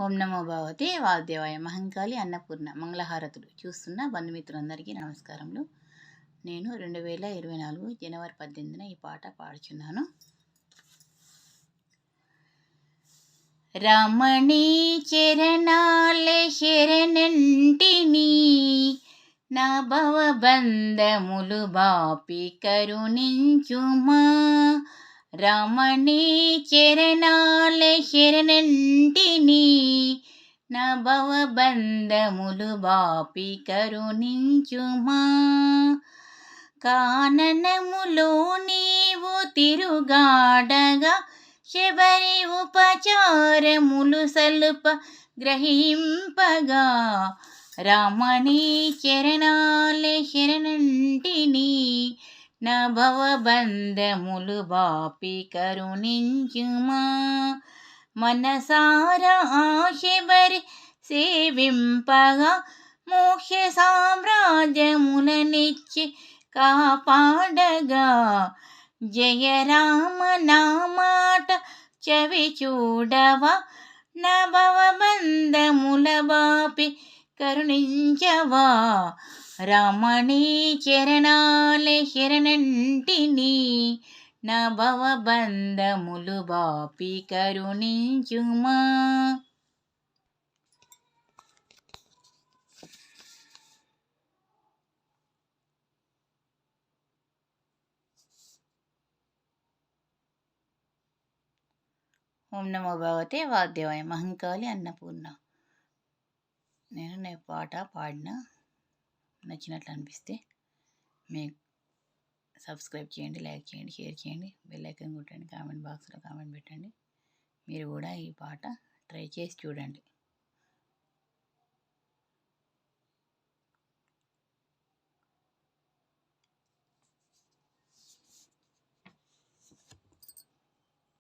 ఓం నమో భగవతే వాద్యవాయ మహంకాళి అన్నపూర్ణ మంగళహారతులు. చూస్తున్న బంధుమిత్రులందరికీ నమస్కారములు. నేను రెండు వేల ఇరవై నాలుగు జనవరి పద్దెనిమిదిన ఈ పాట పాడుచున్నాను. రమణి చరణాలే శరణంటిని నా భవబంధములు బాపి కరుణించుమా? రమణి చరణాల శరణంటిని నా బాపి కరుణించుమా. కాననములో నీవు తిరుగాడగా శబరి ఉపచారములు సల్ప గ్రహింపగా. రమణి చరణాల శరణంటిని నభవబంధములు బాపి కరుణించుమా. మనసార ఆశబరి సేవింపగా మోక్ష సామ్రాజ్యములనిచ్చి కాపాడగా. జయరామ నామాట చవి చూడవా. నభవబంధముల బాపి కరుణించవా రమణి చరణాల శరణంటిని నా భవబంధములు బాపి కరుణించుమా ఓం నమో భగవతే వాద్యవాయ మహంకాళి అన్నపూర్ణ నేను నే పాట పాడిన నచ్చినట్లు అనిపిస్తే మీ సబ్స్క్రైబ్ చేయండి లైక్ చేయండి షేర్ చేయండి బెల్ ఐకన్ కొట్టండి కామెంట్ బాక్స్లో కామెంట్ పెట్టండి. మీరు కూడా ఈ పాట ట్రై చేసి చూడండి.